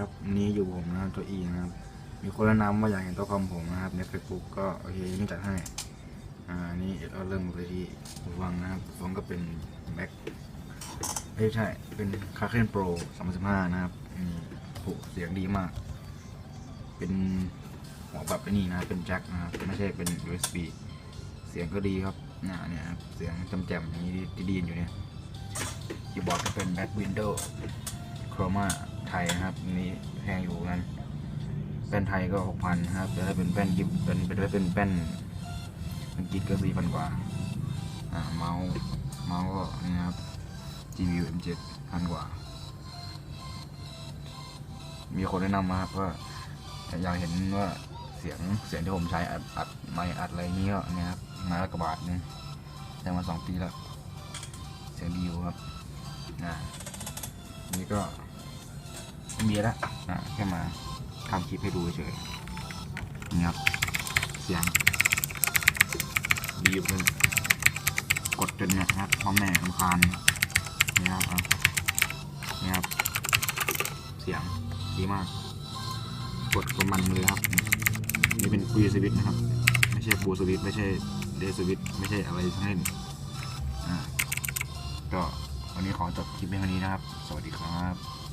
ครับนี้อยู่ผมนะครับตัว E นะครับ มีคนแนะนำว่าอยากเห็นตัวคอมผมนะครับใน Facebook ก็โอเคนี่จัดให้อ่านี่เราเริ่มไปที่หูฟังนะครับฟังก็เป็นแบ็คไม่ใช่เป็นคาเคนโปร315นะครับนี่โหเสียงดีมาก เป็นหัวแบบนี่นะเป็นแจ็คนะครับไม่ใช่เป็น USB เสียงก็ดีครับน่าเนี่ยครับเสียงจำๆอย่างนี้ที่ดีนอยู่เนี่ยคีย์บอร์ดก็เป็น Back Window Chroma ทยนะครับนี้แพงอยู่นั้นแป้นไทยก็หกพันครับแต่ถ้าเป็นแป้นกิบเป็นเป็นเป็นแป้นเป็นกิบก็สี่พันกว่าอ่าเมาส์เมาส์ก็นี่นะครับ GPU M7 พันกว่า มีคนแนะนำมาครับว่าอยากเห็นว่าเสียงเสียงที่ผมใช้อัดอัดไมค์อัดอะไรเงี้ยเนี่ยครับมาละกระบาทนึงใช้มาสองปีแล้ว เสียงดีอยู่ครับอ่านี่ก็ มีแล้วอ่าแค่มาทำคลิปให้ดูเฉยๆนี่ครับเสียงดีอยู่เลยกดจนเนี่ยครับพ่อแม่ลำคาญนี่ครับนี่ครับ เสียงดีมาก กดกับมันเลยครับ นี่เป็นคุยสวิตนะครับ ไม่ใช่บูสวิตไม่ใช่เดสวิตไม่ใช่อะไรทั้งนั้นอ่าก็วันนี้ขอจบคลิปเพียงเท่านี้นะครับ สวัสดีครับ